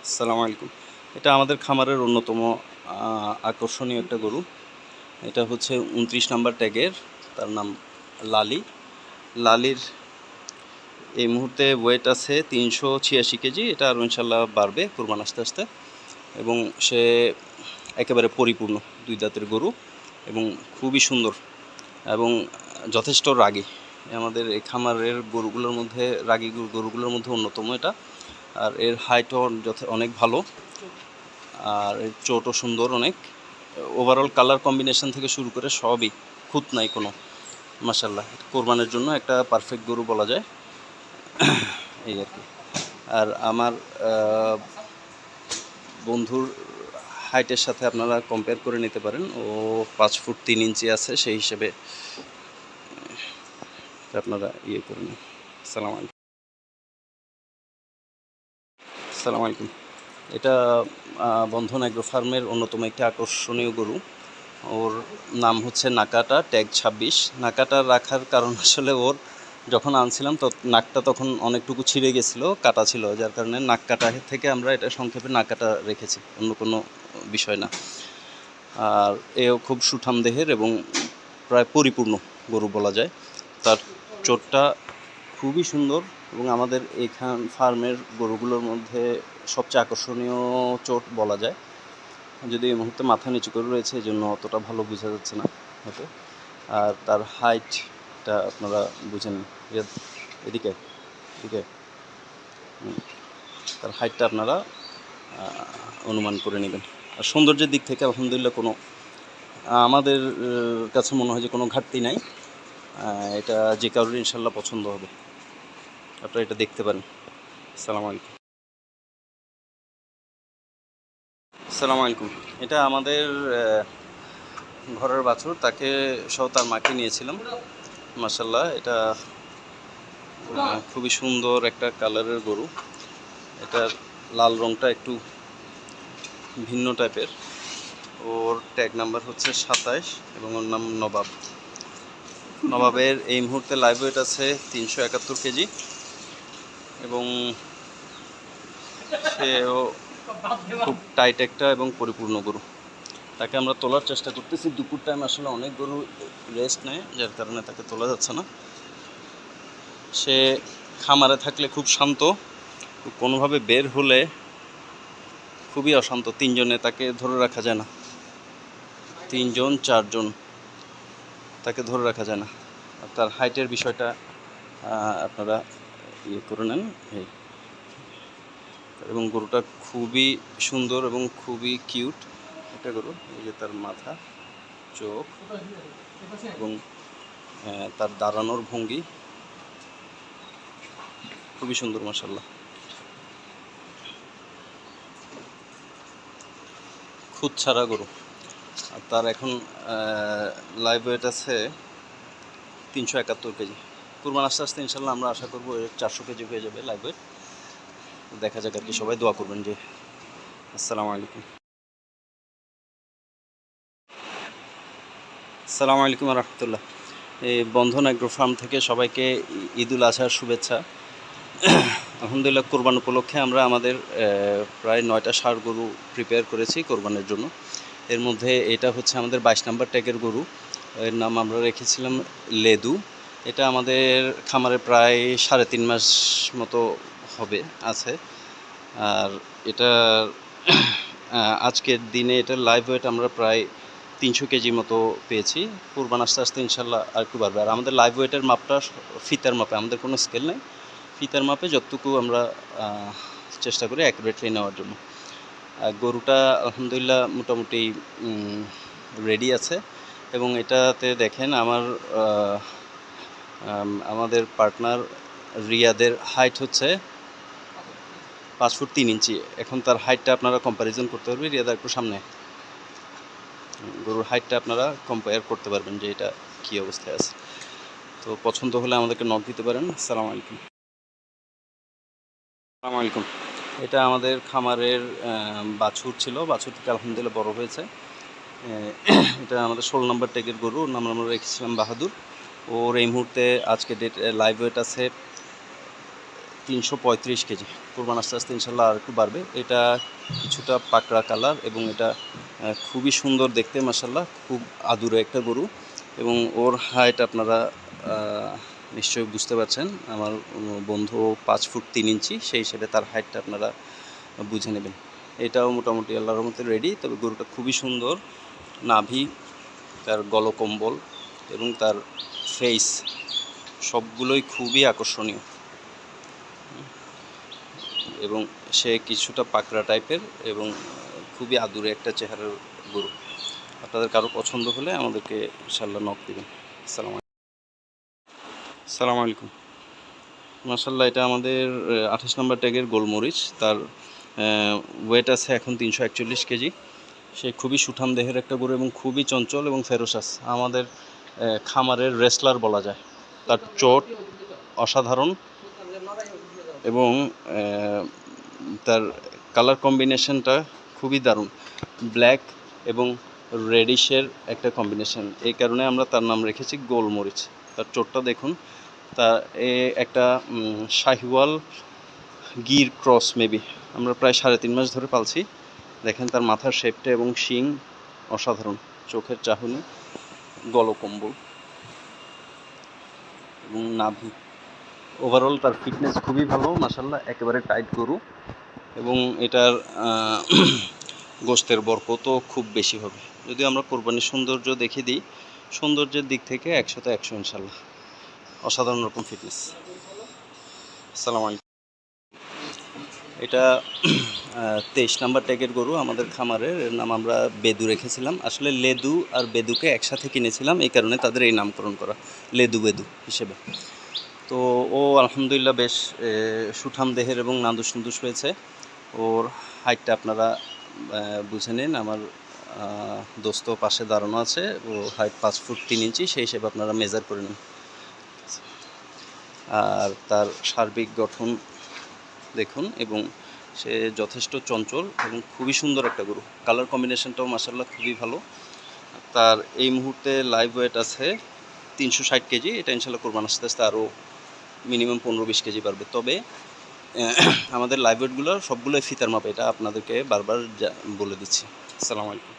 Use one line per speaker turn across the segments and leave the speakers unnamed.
আসসালামু আলাইকুম। এটা আমাদের খামারের অন্যতম আকর্ষণীয় একটা গরু। এটা হচ্ছে উনত্রিশ নাম্বার ট্যাগের, তার নাম লালি। লালির এই মুহূর্তে ওয়েট আছে তিনশো ছিয়াশি কেজি। এটা আরও ইনশাল্লাহ বাড়বে কোরবান আস্তে আস্তে। এবং সে একেবারে পরিপূর্ণ দুই দাঁতের গরু এবং খুবই সুন্দর এবং যথেষ্ট রাগী। আমাদের এই খামারের গরুগুলোর মধ্যে, রাগী গরু- গরুগুলোর মধ্যে অন্যতম এটা। আর এর হাইটও যথে অনেক ভালো। আর এর চোটও সুন্দর অনেক। ওভারঅল কালার কম্বিনেশন থেকে শুরু করে সবই খুঁত নাই কোনো। মাসাল্লাহ কোরবানের জন্য একটা পারফেক্ট গরু বলা যায়। এই আর কি। আর আমার বন্ধুর হাইটের সাথে আপনারা কম্পেয়ার করে নিতে পারেন। ও পাঁচ ফুট তিন ইঞ্চি আছে, সেই হিসেবে আপনারা ইয়ে করে নিন। সালাম আসসালামু আলাইকুম। এটা বন্ধন অ্যাগ্রো ফার্মের অন্যতম একটি আকর্ষণীয় গরু। ওর নাম হচ্ছে নাকাটা ট্যাগ ছাব্বিশ। নাকাটা রাখার কারণ আসলে ওর যখন আনছিলাম তো নাকটা তখন অনেকটুকু ছিঁড়ে গেছিল, কাটা ছিল। যার কারণে নাক কাটা থেকে আমরা এটা সংক্ষেপে নাকাটা রেখেছি, অন্য কোনো বিষয় না। আর এও খুব সুঠাম দেহের এবং প্রায় পরিপূর্ণ গরু বলা যায়। তার চোটটা খুবই সুন্দর। এবং আমাদের এইখান ফার্মের গরুগুলোর মধ্যে সবচেয়ে আকর্ষণীয় চোট বলা যায়। যদি এই মুহূর্তে মাথা নিচু করে রয়েছে এই জন্য অতটা ভালো বোঝা যাচ্ছে না হয়তো। আর তার হাইটটা আপনারা বুঝেন রিয়াদ, এদিকে এদিকে। তার হাইটটা আপনারা অনুমান করে নেবেন। আর সৌন্দর্যের দিক থেকে আলহামদুলিল্লাহ কোনো আমাদের কাছে মনে হয় যে কোনো ঘাটতি নাই। এটা যে কারোর ইনশাল্লাহ পছন্দ হবে। আপনারা এটা দেখতে পারেন। সালাম আলাইকুম। সালাম আলাইকুম। এটা আমাদের ঘরের বাছুর। তাকে সহ তার মাকে নিয়েছিলাম। মাসাল্লাহ এটা খুবই সুন্দর একটা কালারের গরু। এটার লাল রংটা একটু ভিন্ন টাইপের। ওর ট্যাগ নাম্বার হচ্ছে সাতাইশ এবং ওর নাম নবাব। নবাবের এই মুহূর্তে লাইভ ওয়েট আছে তিনশো একাত্তর কেজি। এবং সেও খুব টাইট একটা এবং পরিপূর্ণ গরু। তাকে আমরা তোলার চেষ্টা করতেছি। দুপুর টাইম আসলে অনেক গরু রেস্ট নেয়, যার কারণে তাকে তোলা যাচ্ছে না। সে খামারে থাকলে খুব শান্ত, কোনোভাবে বের হলে খুবই অশান্ত। তিনজনে তাকে ধরে রাখা যায় না। তিনজন, চারজন তাকে ধরে রাখা যায় না। আর তার হাইটের বিষয়টা আপনারা ইয়ে করে নেন, এই। এবং গরুটা খুবই সুন্দর এবং খুবই কিউট। একটা গরু, এই যে তার মাথা, চোখ এবং তার দাঁড়ানোর ভঙ্গি। খুবই সুন্দর মাসাল্লাহ খুদ ছাড়া গরু। আর তার এখন লাইভ ওয়েট আছে তিনশো একাত্তর কেজি। কুরবান আস্তে আস্তে ইনশাল্লাহ আমরা আশা করব চারশো কেজি হয়ে যাবে ওয়েট দেখা যাক আর কি, সবাই দোয়া করবেন যে আসসালামু আলাইকুম। আসসালামু আলাইকুম রহমতুল্লাহ। এই বন্ধন অ্যাগ্রো ফার্ম থেকে সবাইকে ঈদুল আজহার শুভেচ্ছা। আলহামদুলিল্লাহ কোরবান উপলক্ষে আমরা আমাদের প্রায় নয়টা ষাঁড় গরু প্রিপেয়ার করেছি কোরবানের জন্য। এর মধ্যে এটা হচ্ছে আমাদের বাইশ নাম্বার ট্যাগের গরু। এর নাম আমরা রেখেছিলাম লেদু। এটা আমাদের খামারে প্রায় সাড়ে তিন মাস মতো হবে, আছে। আর এটা আজকের দিনে এটা লাইভ ওয়েট আমরা প্রায় তিনশো কেজি মতো পেয়েছি। কোরবান আস্তে আস্তে ইনশাল্লাহ আর একটু বাড়বে। আর আমাদের লাইভ ওয়েটের মাপটা ফিতার মাপে, আমাদের কোনো স্কেল নেই। ফিতার মাপে যতটুকু আমরা চেষ্টা করি অ্যাকুরেটলি নেওয়ার জন্য। গরুটা আলহামদুলিল্লাহ মোটামুটি রেডি আছে। এবং এটাতে দেখেন আমার আমাদের পার্টনার রিয়াদের হাইট হচ্ছে পাঁচ ফুট তিন ইঞ্চি। এখন তার হাইটটা আপনারা কম্প্যারিজন করতে পারবেন রিয়াদা একটু সামনে। গরুর হাইটটা আপনারা কম্পেয়ার করতে পারবেন যে এটা কী অবস্থায় আছে। তো পছন্দ হলে আমাদেরকে নক দিতে পারেন। আসসালামু আলাইকুম। আসসালামু আলাইকুম। এটা আমাদের খামারের বাছুর ছিল। বাছুর থেকে আলহামদুলিল্লাহ বড় হয়েছে। এটা আমাদের ষোলো নম্বর টেকের গরু। নাম আমরা রেখেছিলাম বাহাদুর। ওর এই মুহূর্তে আজকে ডেট লাইভ ওয়েট আছে তিনশো পঁয়ত্রিশ কেজি। কোরবান আস্তে আস্তে ইনশাল্লাহ আর একটু বাড়বে। এটা কিছুটা পাকড়া কালার এবং এটা খুবই সুন্দর দেখতে মাসাল্লাহ খুব আদুরে একটা গরু এবং ওর হাইট আপনারা নিশ্চয়ই বুঝতে পারছেন। আমার বন্ধু পাঁচ ফুট তিন ইঞ্চি, সেই হিসেবে তার হাইটটা আপনারা বুঝে নেবেন। এটাও মোটামুটি আল্লাহর মধ্যে রেডি তবে গরুটা খুবই সুন্দর, নাভি, তার গলকম্বল এবং তার ফেস সবগুলোই খুবই আকর্ষণীয়। এবং সে কিছুটা পাকড়া টাইপের এবং খুবই আদুরে একটা চেহারার গরু। আপনাদের কারও পছন্দ হলে আমাদেরকে ইনশাল্লাহ নক দেবেন। সালাম সালাম আলাইকুম। মাসাল্লাহ এটা আমাদের আঠাশ নম্বর ট্যাগের গোলমরিচ। তার ওয়েট আছে এখন তিনশো একচল্লিশ কেজি। সে খুবই সুঠাম দেহের একটা গরু এবং খুবই চঞ্চল এবং ফেরোসাস আমাদের খামারের রেসলার বলা যায়। তার চোট অসাধারণ এবং তার কালার কম্বিনেশনটা খুবই দারুণ। ব্ল্যাক এবং রেডিশের একটা কম্বিনেশন। এই কারণে আমরা তার নাম রেখেছি গোলমরিচ। তার চোটটা দেখুন, তা এ একটা শাহিওয়াল গির ক্রস মেবি। আমরা প্রায় সাড়ে তিন মাস ধরে পালছি। দেখেন তার মাথার শেপটা এবং শিং অসাধারণ। চোখের চাহনি গলকম্বল এবং নাভি। ওভারঅল তার ফিটনেস খুবই ভালো মাসাল্লাহ একেবারে টাইট গরু এবং এটার গোস্তের বরকতও খুব বেশি হবে। যদি আমরা কোরবানির সৌন্দর্য দেখে দিই, সৌন্দর্যের দিক থেকে একশোতে একশো ইনশাল্লাহ অসাধারণ রকম ফিটনেস আলাইকুম। এটা তেইশ নাম্বার ট্যাগের গরু আমাদের খামারের এর নাম আমরা বেদু রেখেছিলাম। আসলে লেদু আর বেদুকে একসাথে কিনেছিলাম, এই কারণে তাদের এই নামকরণ করা, লেদু বেদু হিসেবে। তো ও আলহামদুলিল্লাহ বেশ সুঠাম দেহের এবং নাদুস নুদুস হয়েছে। ওর হাইটটা আপনারা বুঝে নিন, আমার দোস্ত পাশে দাঁড়ানো আছে, ও হাইট পাঁচ ফুট তিন ইঞ্চি, সেই হিসেবে আপনারা মেজার করে নিন। আর তার সার্বিক গঠন দেখুন এবং সে যথেষ্ট চঞ্চল এবং খুবই সুন্দর একটা গরু। কালার কম্বিনেশনটাও মাসাল্লাহ খুবই ভালো। তার এই মুহূর্তে লাইভ ওয়েট আছে তিনশো ষাট কেজি। এটা ইনশাল্লাহ কোরবান আস্তে আস্তে আরও মিনিমাম পনেরো বিশ কেজি বাড়বে। তবে আমাদের লাইভ ওয়েটগুলো সবগুলোই ফিতার মাপে, এটা আপনাদেরকে বারবার বলে দিচ্ছি। আসসালামু আলাইকুম।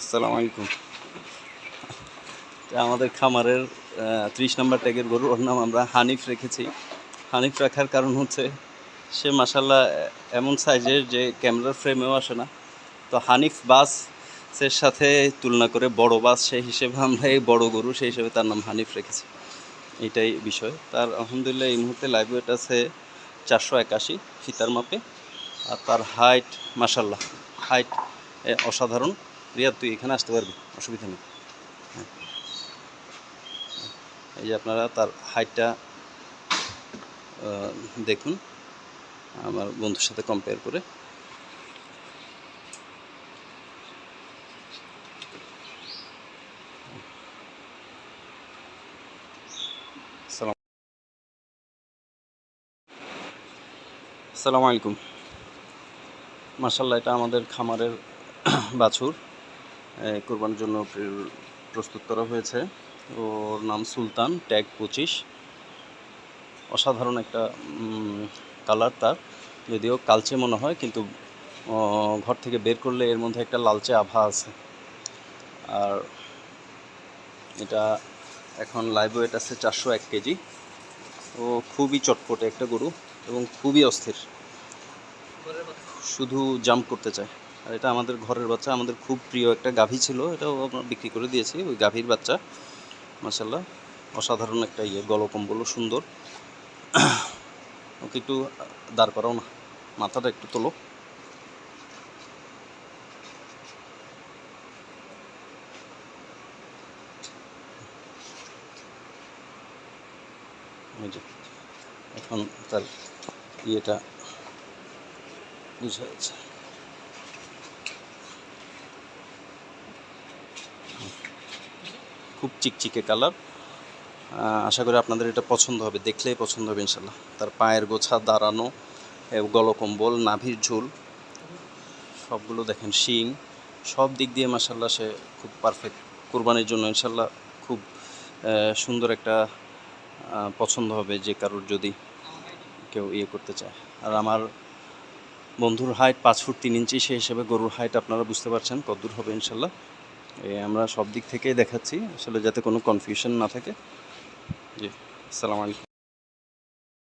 আসসালামু আলাইকুম। আমাদের খামারের ত্রিশ নম্বর ট্যাগের গরু ওর নাম আমরা হানিফ রেখেছি। হানিফ রাখার কারণ হচ্ছে, সে মাসাল্লাহ এমন সাইজের যে ক্যামেরার ফ্রেমেও আসে না। তো হানিফ বাসের সাথে তুলনা করে বড় বাস সেই হিসেবে আমরা এই বড় গরু সেই হিসেবে তার নাম হানিফ রেখেছি। এটাই বিষয়। তার আলহামদুলিল্লাহ এই মুহূর্তে লাইভ ওয়েট আছে চারশো একাশি ফিতার মাপে। আর তার হাইট মাসাল্লাহ হাইট অসাধারণ। রিয়াদ, তুই এখানে আসতে পারবি? অসুবিধা নেই। হ্যাঁ। এই যে আপনারা তার হাইটটা দেখুন, আমার বন্ধুর সাথে কম্পেয়ার করে। সালাম আলাইকুম। মার্শাল্লাহ এটা আমাদের খামারের বাছুর। কোরবানির জন্য প্রে- প্রস্তুত করা হয়েছে। ওর নাম সুলতান, ট্যাগ পঁচিশ। অসাধারণ একটা কালার তার। যদিও কালচে মনে হয়, কিন্তু ঘর থেকে বের করলে এর মধ্যে একটা লালচে আভা আছে। আর এটা এখন লাইভ ওয়েট আছে চারশো এক কেজি। ও খুবই চটপটে একটা গরু এবং খুবই অস্থির। শুধু জাম্প করতে চায়। আর এটা আমাদের ঘরের বাচ্চা, আমাদের খুব প্রিয় একটা গাভী ছিল, এটাও আমরা বিক্রি করে দিয়েছি। ওই গাভীর বাচ্চা মাসাল্লাহ অসাধারণ একটা ইয়ে গলকম্বলও সুন্দর। ওকে একটু দাঁড় করাও না, মাথাটা একটু তোলো। এখন তার ইয়েটা বুঝা যাচ্ছে। খুব চিকচিকে কালার। আশা করি আপনাদের এটা পছন্দ হবে, দেখলেই পছন্দ হবে ইনশাল্লাহ তার পায়ের গোছা, দাঁড়ানো গলকম্বল, নাভির ঝুল, সবগুলো দেখেন, শিং, সব দিক দিয়ে মাসাল্লাহ সে খুব পারফেক্ট কোরবানির জন্য ইনশাল্লাহ খুব সুন্দর একটা পছন্দ হবে যে কারোর যদি কেউ ইয়ে করতে চায়। আর আমার বন্ধুর হাইট পাঁচ ফুট তিন ইঞ্চি সেই হিসেবে গরুর হাইট আপনারা বুঝতে পারছেন কতদূর হবে ইনশাল্লাহ এই আমরা সব দিক থেকেই দেখাচ্ছি, আসলে যাতে কোনো কনফিউশন না থাকে। জি আসসালামু আলাইকুম।